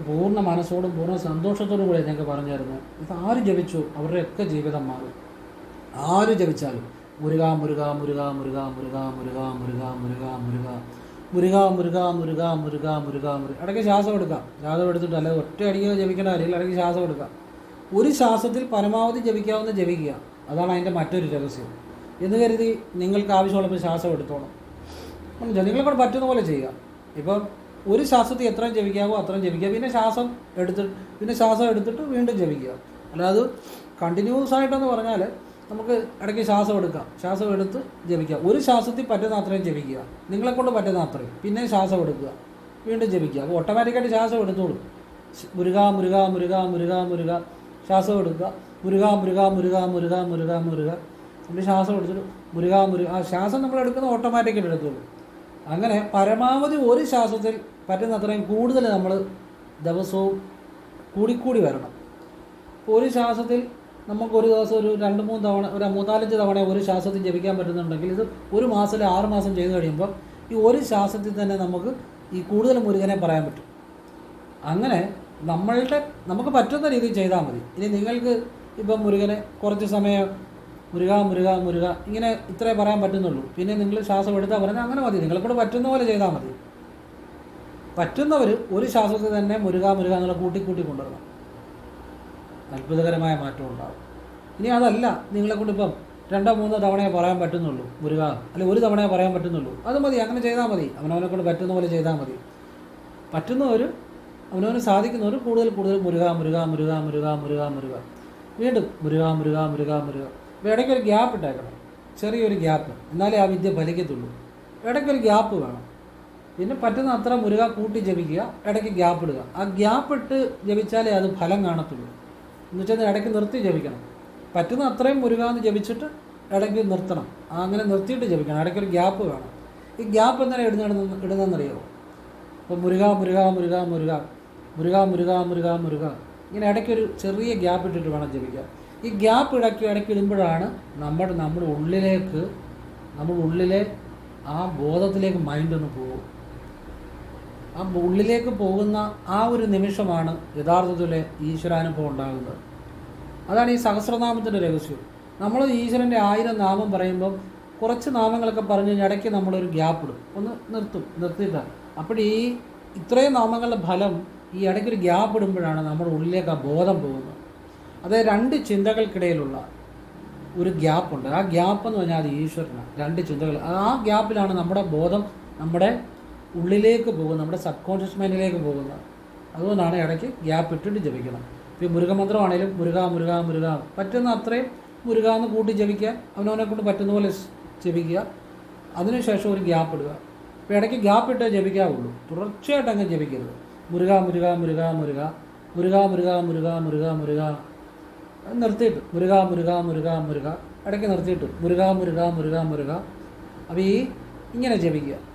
പൂർണ മനസ്സോടും പൂർണ സന്തോഷത്തോടും കൂടി ഞങ്ങൾക്ക് പറഞ്ഞായിരുന്നു ഇത് ആര് ജപിച്ചു അവരുടെയൊക്കെ ജീവിതം മാറും ആര് ജപിച്ചാലും മുരുക മുരുക മുരുക മുരുക മുരുക മുരുക മുരുക മുരുക മുരുക മുരുക മുരുക മുരുക മുരുക മുരുക മുരുക ഇടയ്ക്ക് ശ്വാസം എടുക്കാം ശ്വാസം എടുത്തിട്ട് അല്ലെങ്കിൽ ഒറ്റ അടിക്കുക ജപിക്കേണ്ട കാര്യമില്ല ഇടയ്ക്ക് ശ്വാസം എടുക്കാം ഒരു ശ്വാസത്തിൽ പരമാവധി ജപിക്കാവുന്ന ജപിക്കുക അതാണ് അതിന്റെ മറ്റൊരു രഹസ്യം എന്ന് കരുതി നിങ്ങൾക്ക് ആവശ്യമുള്ളപ്പോൾ ശ്വാസം എടുത്തോണം മനസ്സിലായോ? നിങ്ങളെ കൊണ്ട് പറ്റുന്ന പോലെ ചെയ്യുക ഇപ്പം ഒരു ശ്വാസത്തിൽ എത്രയും ജപിക്കാവോ അത്രയും ജപിക്കുക പിന്നെ ശ്വാസം എടുത്തിട്ട് പിന്നെ ശ്വാസം എടുത്തിട്ട് വീണ്ടും ജപിക്കുക അല്ലാതെ കണ്ടിന്യൂസ് ആയിട്ടെന്ന് പറഞ്ഞാൽ നമുക്ക് ഇടയ്ക്ക് ശ്വാസം എടുക്കാം. ശ്വാസം എടുത്ത് ജപിക്കുക ഒരു ശ്വാസത്തിൽ പറ്റുന്ന അത്രയും ജപിക്കുക നിങ്ങളെ കൊണ്ട് പറ്റുന്ന അത്രയും. പിന്നെ ശ്വാസം എടുക്കുക. വീണ്ടും ജപിക്കുക അപ്പോൾ ഓട്ടോമാറ്റിക്കായിട്ട് ശ്വാസം എടുത്തോളും. മുരുക മുരുക മുരുക മുരുക മുരുക. ശ്വാസം എടുക്കുക. മുരുക മുരുക മുരുക മുരുക മുരുക മുരുക. നമ്മൾ ശ്വാസം എടുത്തിട്ട് മുരുക മുരുക. ആ ശ്വാസം നമ്മൾ എടുക്കുന്നത് ഓട്ടോമാറ്റിക്കായിട്ട് എടുത്തോളൂ. അങ്ങനെ പരമാവധി ഒരു ശ്വാസത്തിൽ പറ്റുന്ന അത്രയും കൂടുതൽ നമ്മൾ ദിവസവും കൂടിക്കൂടി വരണം. ഒരു ശ്വാസത്തിൽ നമുക്ക് ഒരു ദിവസം ഒരു രണ്ട് മൂന്ന് തവണ ഒരു മൂന്നാലഞ്ച് തവണ ഒരു ശ്വാസത്തിൽ ജപിക്കാൻ പറ്റുന്നുണ്ടെങ്കിൽ ഇത് ഒരു മാസത്തിൽ ആറ് മാസം ചെയ്തു കഴിയുമ്പോൾ ഈ ഒരു ശ്വാസത്തിൽ തന്നെ നമുക്ക് ഈ കൂടുതൽ മുരുകനെ പറയാൻ പറ്റും. അങ്ങനെ നമ്മളുടെ നമുക്ക് പറ്റുന്ന രീതിയിൽ ചെയ്താൽ മതി. ഇനി നിങ്ങൾക്ക് ഇപ്പം മുരുകനെ കുറച്ച് സമയം മുരുക മുരുക മുരുക ഇങ്ങനെ ഇത്രേ പറയാൻ പറ്റുന്നുള്ളൂ. പിന്നെ നിങ്ങൾ ശ്വാസം എടുത്താൽ പറഞ്ഞാൽ അങ്ങനെ മതി. നിങ്ങളെ പറ്റുന്ന പോലെ ചെയ്താൽ മതി. പറ്റുന്നവർ ഒരു ശ്വാസത്തിൽ തന്നെ മുരുക മുരുക എന്നുള്ള കൂട്ടി കൂട്ടി കൊണ്ടുവരണം. അത്ഭുതകരമായ മാറ്റം ഉണ്ടാകും ഇനി അതല്ല നിങ്ങളെ കൊണ്ട് ഇപ്പം രണ്ടോ മൂന്നോ തവണയെ പറയാൻ പറ്റുന്നുള്ളൂ മുരുക അല്ലെ ഒരു തവണയെ പറയാൻ പറ്റുന്നുള്ളൂ. അത് മതി അങ്ങനെ ചെയ്താൽ മതി. അവനവനെ കൊണ്ട് പറ്റുന്ന പോലെ ചെയ്താൽ മതി. പറ്റുന്നവർ അവനവന് സാധിക്കുന്നവർ കൂടുതൽ കൂടുതൽ മുരുക മുരുക മുരുക മുരുക മുരുക മുരുക. വീണ്ടും മുരുക മുരുക മുരുക മുരുക. ഇടയ്ക്കൊരു ഗ്യാപ്പ് ഇട്ടേക്കണം. ചെറിയൊരു ഗ്യാപ്പ്. എന്നാലേ ആ വിദ്യ ഫലിക്കത്തുള്ളൂ. ഇടയ്ക്കൊരു ഗ്യാപ്പ് വേണം. പിന്നെ പറ്റുന്ന അത്ര മുരുക കൂട്ടി ജപിക്കുക ഇടയ്ക്ക് ഗ്യാപ്പ് ഇടുക. ആ ഗ്യാപ്പ് ഇട്ട് ജപിച്ചാലേ അത് ഫലം കാണത്തുള്ളൂ. എന്ന് വെച്ചാൽ ഇടയ്ക്ക് നിർത്തി ജപിക്കണം. പറ്റുന്ന അത്രയും മുരുക എന്ന് ജപിച്ചിട്ട് ഇടയ്ക്ക് നിർത്തണം. അങ്ങനെ നിർത്തിയിട്ട് ജപിക്കണം. ഇടയ്ക്ക് ഒരു ഗ്യാപ്പ് വേണം. ഈ ഗ്യാപ്പ് എന്തിനാണ് ഇടുന്ന ഇടുന്നതെന്നറിയാമോ അപ്പോൾ മുരുക മുരുക മുരുക മുരുക. മുരുക മുരുക മുരുക മുരുക. ഇങ്ങനെ ഇടയ്ക്കൊരു ചെറിയ ഗ്യാപ്പ് ഇട്ടിട്ട് വേണം ജപിക്കുക ഈ ഗ്യാപ്പ് ഇടയ്ക്ക് ഇടയ്ക്ക് ഇടുമ്പോഴാണ് നമ്മുടെ നമ്മുടെ ഉള്ളിലേക്ക് നമ്മുടെ ഉള്ളിലെ ആ ബോധത്തിലേക്ക് മൈൻഡ് ഒന്ന് പോകും. ആ ഉള്ളിലേക്ക് പോകുന്ന ആ ഒരു നിമിഷമാണ് യഥാർത്ഥത്തിൽ ഈശ്വരാനുഭവം ഉണ്ടാകുന്നത്. അതാണ് ഈ സഹസ്രനാമത്തിന്റെ രഹസ്യം. നമ്മൾ ഈശ്വരന്റെ ആയിരം നാമം പറയുമ്പം കുറച്ച് നാമങ്ങളൊക്കെ പറഞ്ഞു കഴിഞ്ഞാൽ ഇടയ്ക്ക് നമ്മളൊരു ഗ്യാപ്പ് ഇടും ഒന്ന് നിർത്തും നിർത്തിയിട്ടാണ്. അപ്പോൾ ഈ ഇത്രയും നാമങ്ങളുടെ ഫലം ഈ ഇടയ്ക്കൊരു ഗ്യാപ്പ് ഇടുമ്പോഴാണ് നമ്മുടെ ഉള്ളിലേക്ക് ആ ബോധം പോകുന്നത്. അതായത് രണ്ട് ചിന്തകൾക്കിടയിലുള്ള ഒരു ഗ്യാപ്പുണ്ട്. ആ ഗ്യാപ്പ് എന്ന് പറഞ്ഞാൽ അത് ഈശ്വരനാണ്. രണ്ട് ചിന്തകൾ. ആ ഗ്യാപ്പിലാണ് നമ്മുടെ ബോധം നമ്മുടെ ഉള്ളിലേക്ക് പോകുന്ന നമ്മുടെ സബ് കോൺഷ്യസ് മൈൻഡിലേക്ക് പോകുന്നത് അതുകൊണ്ടാണ് ഇടയ്ക്ക് ഗ്യാപ്പ് ഇട്ടിട്ട് ജപിക്കണം ഇപ്പോൾ മുരുകമന്ത്രമാണേലും മുരുക മുരുക മുരുക പറ്റുന്ന അത്രയും മുരുക എന്ന് കൂട്ടി ജപിക്കുക അവനവനെ കൊണ്ട് പറ്റുന്ന പോലെ ജപിക്കുക അതിനുശേഷം ഒരു ഗ്യാപ്പ് ഇടുക ഇപ്പോൾ ഇടയ്ക്ക് ഗ്യാപ്പ് ഇട്ടേ ജപിക്കാവുള്ളൂ തുടർച്ചയായിട്ട് അങ്ങ് ജപിക്കരുത് മുരുക മുരുക മുരുക മുരുക മുരുക മുരുക മുരുക മുരുക മുരുക നിർത്തിയിട്ട് മുരുക മുരുക മുരുക മുരുക ഇടയ്ക്ക് നിർത്തിയിട്ട് മുരുക മുരുക മുരുക മുരുക അപ്പോൾ ഈ ഇങ്ങനെ ജപിക്കുക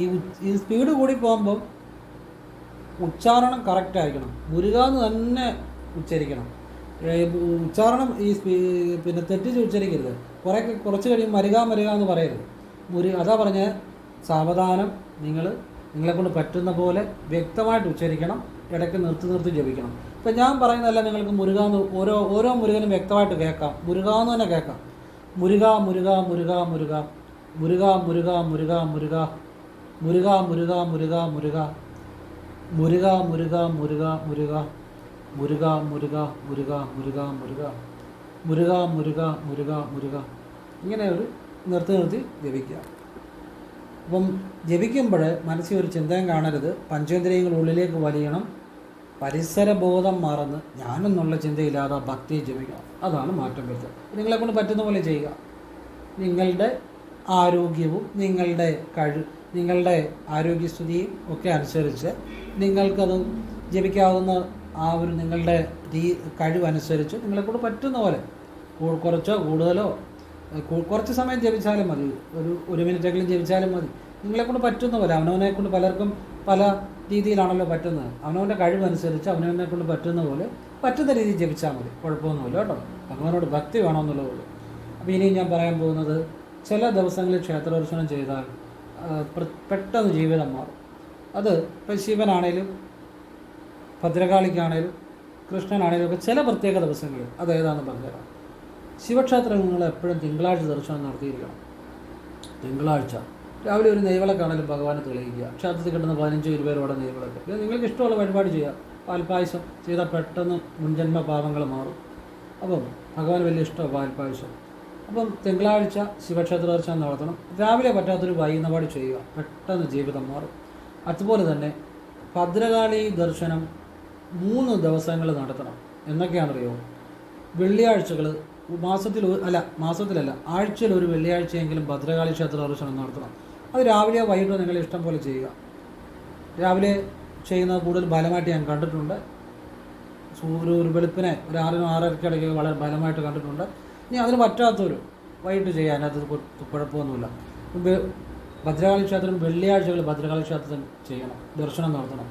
ഈ ഈ സ്പീഡ് കൂടി പോകുമ്പോൾ ഉച്ചാരണം കറക്റ്റ് ആയിരിക്കണം. മുരുക എന്ന് തന്നെ ഉച്ചരിക്കണം. ഉച്ചാരണം ഈ പിന്നെ തെറ്റിച്ച് ഉച്ചരിക്കരുത്. കുറേ കുറച്ച് കഴിയും മരുക മരുക എന്ന് പറയരുത്. മുരു അതാ പറഞ്ഞ സാവധാനം നിങ്ങൾ നിങ്ങളെ കൊണ്ട് പറ്റുന്ന പോലെ വ്യക്തമായിട്ട് ഉച്ചരിക്കണം ഇടയ്ക്ക് നിർത്തി നിർത്തി ജപിക്കണം. ഇപ്പം ഞാൻ പറയുന്നതല്ല നിങ്ങൾക്ക് മുരുക എന്ന് ഓരോ ഓരോ മുരുകനും വ്യക്തമായിട്ട് കേൾക്കാം. മുരുക എന്ന് തന്നെ കേൾക്കാം. മുരുക മുരുക മുരുക. മുരുക മുരുക മുരുക മുരുക. മുരുക മുരുക മുരുക മുരുക. മുരുക മുരുക മുരുക മുരുക. മുരുക മുരുക മുരുക മുരുക മുരുക. മുരുക മുരുക മുരുക മുരുക. ഇങ്ങനെ ഒരു നിർത്തി നിർത്തി ജപിക്കുക. അപ്പം ജപിക്കുമ്പോൾ മനസ്സിൽ ഒരു ചിന്തയും കാണരുത്. പഞ്ചേന്ദ്രിയങ്ങൾ ഉള്ളിലേക്ക് വലിയണം. പരിസരബോധം മറന്ന്. ഞാനെന്നുള്ള ചിന്തയില്ലാതെ ഭക്തി ജപിക്കണം. അതാണ് മാറ്റം വരുത്തുക. നിങ്ങളെ കൊണ്ട് പറ്റുന്ന പോലെ ചെയ്യുക. നിങ്ങളുടെ ആരോഗ്യവും നിങ്ങളുടെ കഴി നിങ്ങളുടെ ആരോഗ്യസ്ഥിതിയും ഒക്കെ അനുസരിച്ച് നിങ്ങൾക്കത് ജപിക്കാവുന്ന ആ ഒരു നിങ്ങളുടെ രീ കഴിവനുസരിച്ച് നിങ്ങളെക്കൊണ്ട് പറ്റുന്ന പോലെ കുറച്ചോ കൂടുതലോ കുറച്ച് സമയം ജപിച്ചാലും മതി. ഒരു ഒരു മിനിറ്റെങ്കിലും ജപിച്ചാലും മതി. നിങ്ങളെ നിങ്ങളെക്കൊണ്ട് പറ്റുന്ന പോലെ അവനവനെ കൊണ്ട് പലർക്കും പല രീതിയിലാണല്ലോ പറ്റുന്നത്. അവനവന്റെ കഴിവനുസരിച്ച് അവനവനെ കൊണ്ട് പറ്റുന്ന പോലെ പറ്റുന്ന രീതിയിൽ ജപിച്ചാൽ മതി. കുഴപ്പമൊന്നുമില്ല കേട്ടോ. ഭഗവാനോട് ഭക്തി വേണമെന്നുള്ളതുള്ളൂ അപ്പോൾ ഇനിയും ഞാൻ പറയാൻ പോകുന്നത് ചില ദിവസങ്ങളിൽ ക്ഷേത്രദർശനം ചെയ്താൽ പെട്ടെന്ന് ജീവിതം മാറും. അത് ഇപ്പം ശിവനാണേലും ഭദ്രകാളിക്കാണേലും കൃഷ്ണനാണേലും ഒക്കെ ചില പ്രത്യേക ദിവസങ്ങളിൽ അത് ഏതാണെന്ന് പറഞ്ഞുതരാം. ശിവക്ഷേത്രങ്ങൾ എപ്പോഴും തിങ്കളാഴ്ച ദർശനം നടത്തിയിരിക്കണം. തിങ്കളാഴ്ച. രാവിലെ ഒരു നെയ്വളക്കാണേലും ഭഗവാനെ തെളിയിക്കുക. ക്ഷേത്രത്തിൽ കിട്ടുന്ന പതിനഞ്ചോ ഇരുപതോടെ നെയ്വിളക്ക്. ഇത് നിങ്ങൾക്ക് ഇഷ്ടമുള്ള വഴിപാട് ചെയ്യുക. പാൽപ്പായസം ചെയ്താൽ പെട്ടെന്ന് മുൻജന്മ പാപങ്ങൾ മാറും. അപ്പം ഭഗവാൻ വലിയ ഇഷ്ടമാണ് പാൽപ്പായസം. അപ്പം തിങ്കളാഴ്ച ശിവക്ഷേത്ര ദർശനം നടത്തണം. രാവിലെ പറ്റാത്തൊരു വൈകുന്നപാട് ചെയ്യുക. പെട്ടെന്ന് ജീവിതം മാറും. അതുപോലെ തന്നെ ഭദ്രകാളി ദർശനം മൂന്ന് ദിവസങ്ങൾ നടത്തണം. എന്നൊക്കെയാണെന്നറിയോ? വെള്ളിയാഴ്ചകൾ മാസത്തിൽ അല്ല മാസത്തിലല്ല ആഴ്ചയിൽ ഒരു വെള്ളിയാഴ്ചയെങ്കിലും ഭദ്രകാളി ക്ഷേത്ര ദർശനം നടത്തണം. അത് രാവിലെ വൈകിട്ടോ നിങ്ങൾ ഇഷ്ടം പോലെ ചെയ്യുക. രാവിലെ ചെയ്യുന്നത് കൂടുതൽ ഫലമായിട്ട് ഞാൻ കണ്ടിട്ടുണ്ട്. ഒരു ഒരു വെളുപ്പിനെ ഒരു ആറിനും ആറരയ്ക്കിടയ്ക്ക് വളരെ ഫലമായിട്ട് കണ്ടിട്ടുണ്ട്. ഇനി അതിന് പറ്റാത്തവർ വൈകിട്ട് ചെയ്യാൻ അതിനകത്ത് കുഴപ്പമൊന്നുമില്ല. ഭദ്രകാളി ക്ഷേത്രം വെള്ളിയാഴ്ചകൾ ഭദ്രകാളി ക്ഷേത്രത്തിൽ ചെയ്യണം. ദർശനം നടത്തണം.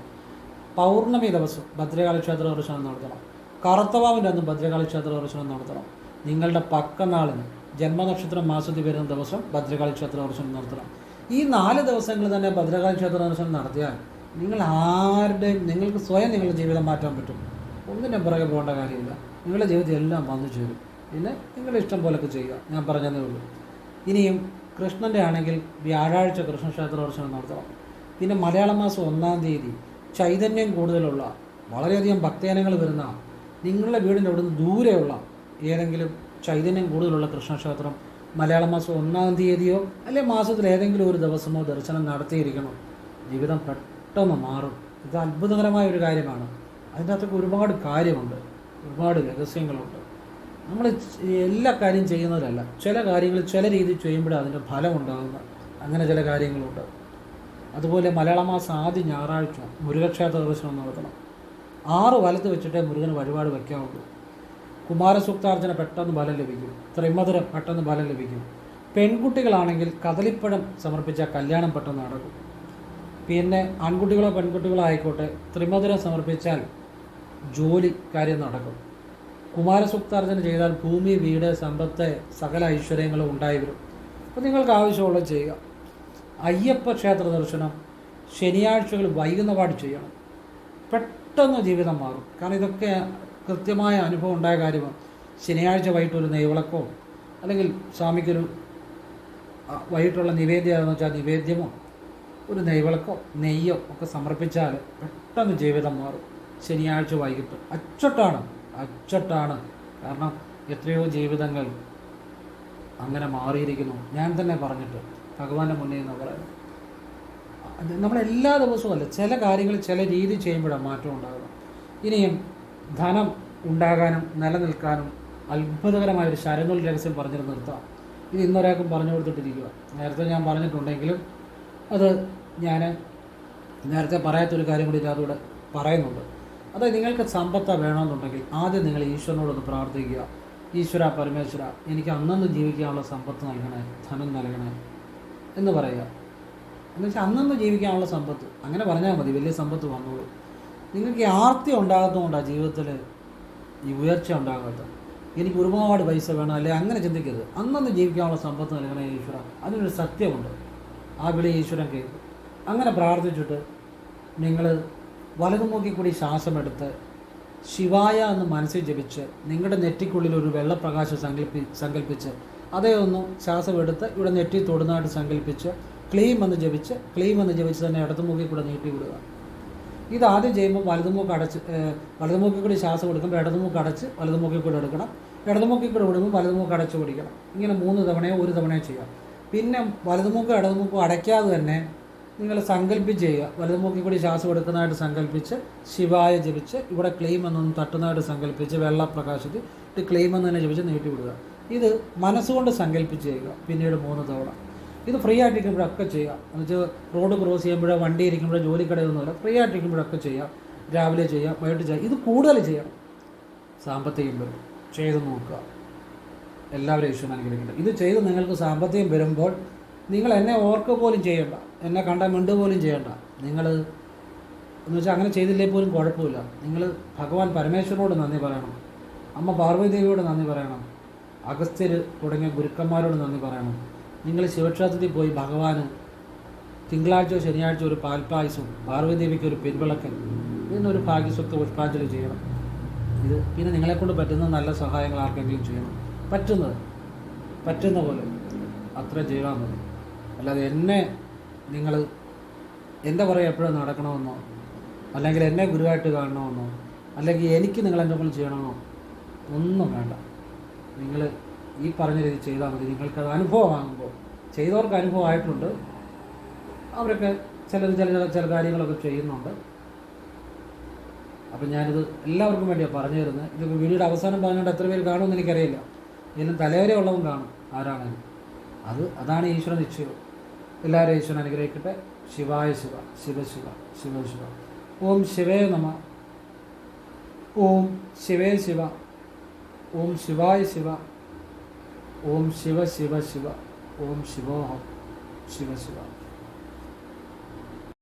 പൗർണമി ദിവസം ഭദ്രകാളി ക്ഷേത്ര ദർശനം നടത്തണം. കറുത്തവാവിന്റെ അന്ന് ഭദ്രകാളി ക്ഷേത്ര ദർശനം നടത്തണം. നിങ്ങളുടെ പക്കനാളിന് ജന്മനക്ഷത്രം മാസത്തിൽ വരുന്ന ദിവസം ഭദ്രകാളി ക്ഷേത്ര ദർശനം നടത്തണം. ഈ നാല് ദിവസങ്ങളിൽ തന്നെ ഭദ്രകാളി ക്ഷേത്ര ദർശനം നടത്തിയാൽ നിങ്ങൾ ആരുടെയും നിങ്ങൾക്ക് സ്വയം നിങ്ങളുടെ ജീവിതം മാറ്റാൻ പറ്റും. ഒന്നിനും പുറകെ പോകേണ്ട കാര്യമില്ല. നിങ്ങളുടെ ജീവിതത്തിൽ എല്ലാം വന്നു ചേരും. പിന്നെ നിങ്ങളുടെ ഇഷ്ടം പോലൊക്കെ ചെയ്യുക. ഞാൻ പറഞ്ഞതേ ഉള്ളൂ. ഇനിയും കൃഷ്ണന്റെ ആണെങ്കിൽ വ്യാഴാഴ്ച കൃഷ്ണക്ഷേത്ര ദർശനം നടത്തണം. പിന്നെ മലയാള മാസം ഒന്നാം തീയതി ചൈതന്യം കൂടുതലുള്ള വളരെയധികം ഭക്തജനങ്ങൾ വരുന്ന നിങ്ങളുടെ വീടിന്റെ അവിടുന്ന് ദൂരെയുള്ള ഏതെങ്കിലും ചൈതന്യം കൂടുതലുള്ള കൃഷ്ണക്ഷേത്രം മലയാള മാസം ഒന്നാം തീയതിയോ അല്ലെ മാസത്തിൽ ഏതെങ്കിലും ഒരു ദിവസമോ ദർശനം നടത്തിയിരിക്കണം. ജീവിതം പെട്ടെന്ന് മാറും. ഇത് അത്ഭുതകരമായ ഒരു കാര്യമാണ്. അതിന്റെ അകത്തൊക്കെ ഒരുപാട് കാര്യമുണ്ട്. ഒരുപാട് രഹസ്യങ്ങളുണ്ട്. നമ്മൾ എല്ലാ കാര്യം ചെയ്യുന്നവരല്ല. ചില കാര്യങ്ങൾ ചില രീതിയിൽ ചെയ്യുമ്പോൾ അതിന്റെ ഫലം ഉണ്ടാകുന്ന അങ്ങനെ ചില കാര്യങ്ങളുണ്ട്. അതുപോലെ മലയാള മാസം ആദ്യ ഞായറാഴ്ച മുരുകക്ഷേത്ര ദർശനം നടത്തണം. ആറ് വലത്ത് വെച്ചിട്ടേ മുരുകന് വഴിപാട് വയ്ക്കാവുള്ളൂ കുമാരസൂക്താർജന പെട്ടെന്ന് ഫലം ലഭിക്കും. ത്രിമധുരം പെട്ടെന്ന് ഫലം ലഭിക്കും. പെൺകുട്ടികളാണെങ്കിൽ കദളിപ്പഴം സമർപ്പിച്ച കല്യാണം പെട്ടെന്ന് നടക്കും. പിന്നെ ആൺകുട്ടികളോ പെൺകുട്ടികളോ ആയിക്കോട്ടെ ത്രിമധുരം സമർപ്പിച്ചാൽ ജോലി കാര്യം നടക്കും. കുമാരസൂക്താർച്ചന ചെയ്താൽ ഭൂമി വീട് സമ്പത്ത് സകല ഐശ്വര്യങ്ങളും ഉണ്ടായി വരും അപ്പോൾ നിങ്ങൾക്ക് ആവശ്യമുള്ളത് ചെയ്യുക. അയ്യപ്പ ക്ഷേത്ര ദർശനം ശനിയാഴ്ചകൾ വൈകുന്നപാട് ചെയ്യണം. പെട്ടെന്ന് ജീവിതം മാറും. കാരണം ഇതൊക്കെ കൃത്യമായ അനുഭവം ഉണ്ടായ കാര്യമാണ്. ശനിയാഴ്ച വൈകിട്ട് ഒരു നെയ്വിളക്കോ അല്ലെങ്കിൽ സ്വാമിക്കൊരു വൈകിട്ടുള്ള നിവേദ്യം എന്ന് വെച്ചാൽ നിവേദ്യമോ ഒരു നെയ്വിളക്കോ നെയ്യോ ഒക്കെ സമർപ്പിച്ചാൽ പെട്ടെന്ന് ജീവിതം മാറും. ശനിയാഴ്ച വൈകിട്ട്. അച്ചട്ടാണ്. അച്ചട്ടാണ്. കാരണം എത്രയോ ജീവിതങ്ങൾ അങ്ങനെ മാറിയിരിക്കുന്നു. ഞാൻ തന്നെ പറഞ്ഞിട്ട് ഭഗവാന്റെ മുന്നിൽ നിന്ന് പറയുന്നത് നമ്മളെല്ലാ ദിവസവും അല്ല ചില കാര്യങ്ങൾ ചില രീതി ചെയ്യുമ്പോഴാണ് മാറ്റം ഉണ്ടാകുന്നത്. ഇനിയും ധനം ഉണ്ടാകാനും നിലനിൽക്കാനും അത്ഭുതകരമായ ഒരു ശരങ്ങൾ രഹസ്യം പറഞ്ഞിരുന്ന നിർത്താം ഇത് ഇന്നൊരാൾക്കും പറഞ്ഞു കൊടുത്തിട്ടിരിക്കുക നേരത്തെ ഞാൻ പറഞ്ഞിട്ടുണ്ടെങ്കിലും അത് ഞാൻ നേരത്തെ പറയാത്തൊരു കാര്യം കൂടി ഇതിനകത്തൂടെ പറയുന്നുണ്ട്. അതായത് നിങ്ങൾക്ക് സമ്പത്ത് വേണമെന്നുണ്ടെങ്കിൽ ആദ്യം നിങ്ങൾ ഈശ്വരനോടൊന്ന് പ്രാർത്ഥിക്കുക. ഈശ്വര പരമേശ്വര എനിക്ക് അന്നന്ന് ജീവിക്കാനുള്ള സമ്പത്ത് നൽകണേ ധനം നൽകണേ എന്ന് പറയുക. എന്നുവെച്ചാൽ അന്നന്ന് ജീവിക്കാനുള്ള സമ്പത്ത് അങ്ങനെ പറഞ്ഞാൽ മതി വലിയ സമ്പത്ത് വന്നോളൂ. നിങ്ങൾക്ക് ആർത്തി ഉണ്ടാകുന്നതുകൊണ്ടാണ് ജീവിതത്തിൽ ഈ ഉയർച്ച ഉണ്ടാകാത്തത്. എനിക്ക് ഒരുപാട് പൈസ വേണം അല്ലെ? അങ്ങനെ ചിന്തിക്കരുത്. അന്നന്ന് ജീവിക്കാനുള്ള സമ്പത്ത് നൽകണേ ഈശ്വര. അതിനൊരു സത്യമുണ്ട്. ആ വിളി ഈശ്വരൻ കേൾക്കും. അങ്ങനെ പ്രാർത്ഥിച്ചിട്ട് നിങ്ങൾ വലതുമുക്കി കൂടി ശ്വാസമെടുത്ത് ശിവായ എന്ന് മനസ്സിൽ ജപിച്ച് നിങ്ങളുടെ നെറ്റിക്കുള്ളിൽ ഒരു വെള്ളപ്രകാശം സങ്കല്പി സങ്കല്പിച്ച് അതേ ഒന്ന് ശ്വാസമെടുത്ത് ഇവിടെ നെറ്റി തൊടുന്നതായിട്ട് സങ്കല്പിച്ച് ക്ലീം എന്ന് ജപിച്ച് ക്ലീം എന്ന് ജപിച്ച് തന്നെ ഇടതുമുഖി കൂടെ നീട്ടി വിടുക ഇത് ആദ്യം ചെയ്യുമ്പോൾ വലതുമൂക്ക് അടച്ച് വലതു വലതുമൂക്കിൽ കൂടി ശ്വാസം എടുക്കുമ്പോൾ ഇടതുമൂക്ക് അടച്ച് വലതുമൂക്കിൽ കൂടെ എടുക്കണം. ഇടതുമൂക്കിൽ കൂടെ വിടുമ്പോൾ വലതുമൂക്ക് അടച്ച് പിടിക്കണം. ഇങ്ങനെ മൂന്ന് തവണയോ ഒരു തവണയോ ചെയ്യാം. പിന്നെ വലതുമൂക്കും ഇടതുമൂക്കും അടയ്ക്കാതെ തന്നെ നിങ്ങൾ സങ്കല്പിച്ച് ചെയ്യുക. വലതു വലതുമൂക്കിൽ കൂടി ശ്വാസം എടുക്കുന്നതായിട്ട് സങ്കല്പിച്ച് ശിവായ ജപിച്ച് ഇവിടെ ക്ലെയിം എന്നൊന്ന് തട്ടുന്നതായിട്ട് സങ്കല്പിച്ച് വെള്ളപ്രകാശത്തിൽ ഇത് ക്ലെയിം എന്ന് തന്നെ ജപിച്ച് നീട്ടി വിടുക. ഇത് മനസ്സുകൊണ്ട് സങ്കല്പിച്ച് ചെയ്യുക. പിന്നീട് മൂന്ന് തവണ. ഇത് ഫ്രീ ആയിട്ടിരിക്കുമ്പോഴൊക്കെ ചെയ്യുക. എന്ന് വെച്ചാൽ റോഡ് ക്രോസ് ചെയ്യുമ്പോഴോ വണ്ടി ഇരിക്കുമ്പോഴോ ജോലിക്കടയൊന്നുമില്ല ഫ്രീ ആയിട്ടിരിക്കുമ്പോഴൊക്കെ ചെയ്യാം രാവിലെ ചെയ്യാം വൈകിട്ട് ചെയ്യാം ഇത് കൂടുതൽ ചെയ്യണം. സാമ്പത്തികം ചെയ്ത് നോക്കുക. എല്ലാവരും ഈശ്വരൻ അനുഗ്രഹിക്കുന്നുണ്ട് ഇത് ചെയ്ത് നിങ്ങൾക്ക് സാമ്പത്തികം വരുമ്പോൾ നിങ്ങൾ എന്നെ ഓർക്കുക പോലും ചെയ്യണ്ട. എന്നെ കണ്ടാൽ മിണ്ട് പോലും ചെയ്യണ്ട. നിങ്ങൾ എന്ന് വെച്ചാൽ അങ്ങനെ ചെയ്തില്ലേ പോലും കുഴപ്പമില്ല. നിങ്ങൾ ഭഗവാൻ പരമേശ്വരനോട് നന്ദി പറയണം. അമ്മ പാർവതിദേവിയോട് നന്ദി പറയണം. അഗസ്ത്യർ തുടങ്ങിയ ഗുരുക്കന്മാരോട് നന്ദി പറയണം. നിങ്ങൾ ശിവക്ഷേത്രത്തിൽ പോയി ഭഗവാന് തിങ്കളാഴ്ചയോ ശനിയാഴ്ച ഒരു പാൽപ്പായസവും പാർവതിദേവിക്ക് ഒരു പെരുവിളക്കൻ ഇതിനൊരു ഭാഗ്യസ്വത്ത് പുഷ്പാഞ്ജലി ചെയ്യണം. ഇത് പിന്നെ നിങ്ങളെക്കൊണ്ട് പറ്റുന്ന നല്ല സഹായങ്ങൾ ആർക്കെങ്കിലും ചെയ്യണം. പറ്റുന്നത് പറ്റുന്ന പോലെ അത്ര ചെയ്താൽ മതി. അല്ലാതെ എന്നെ നിങ്ങൾ എന്താ പറയുക എപ്പോഴും നടക്കണമെന്നോ? അല്ലെങ്കിൽ എന്നെ ഗുരുവായിട്ട് കാണണമെന്നോ? അല്ലെങ്കിൽ എനിക്ക് നിങ്ങൾ മുകളിൽ ചെയ്യണമെന്നോ? ഒന്നും വേണ്ട. നിങ്ങൾ ഈ പറഞ്ഞ രീതി ചെയ്താൽ മതി. നിങ്ങൾക്കത് അനുഭവമാകുമ്പോൾ ചെയ്തവർക്ക് അനുഭവമായിട്ടുണ്ട് അവരൊക്കെ ചിലർ ചില ചില ചില കാര്യങ്ങളൊക്കെ ചെയ്യുന്നുണ്ട്. അപ്പം ഞാനിത് എല്ലാവർക്കും വേണ്ടിയാണ് പറഞ്ഞു തരുന്നത് ഇത് വീഡിയോയുടെ അവസാനം പറഞ്ഞുകൊണ്ട് എത്ര പേര് കാണുമെന്ന് എനിക്കറിയില്ല. ഇതിലും തലവരെ ഉള്ളവൻ കാണും. ആരാണെങ്കിലും. അത് അതാണ് ഈശ്വര നിശ്ചയം. എല്ലാവരും ഈശ്വരൻ അനുഗ്രഹിക്കട്ടെ. ശിവായ ശിവ ശിവ ശിവശിവ ശിവ ശിവ. ഓം ശിവേ നമ. ഓം ശിവേ ശിവ. ഓം ശിവായ ശിവ. ഓം ശിവ ശിവ ശിവ. ഓം ശിവോഹം ശിവ ശിവ.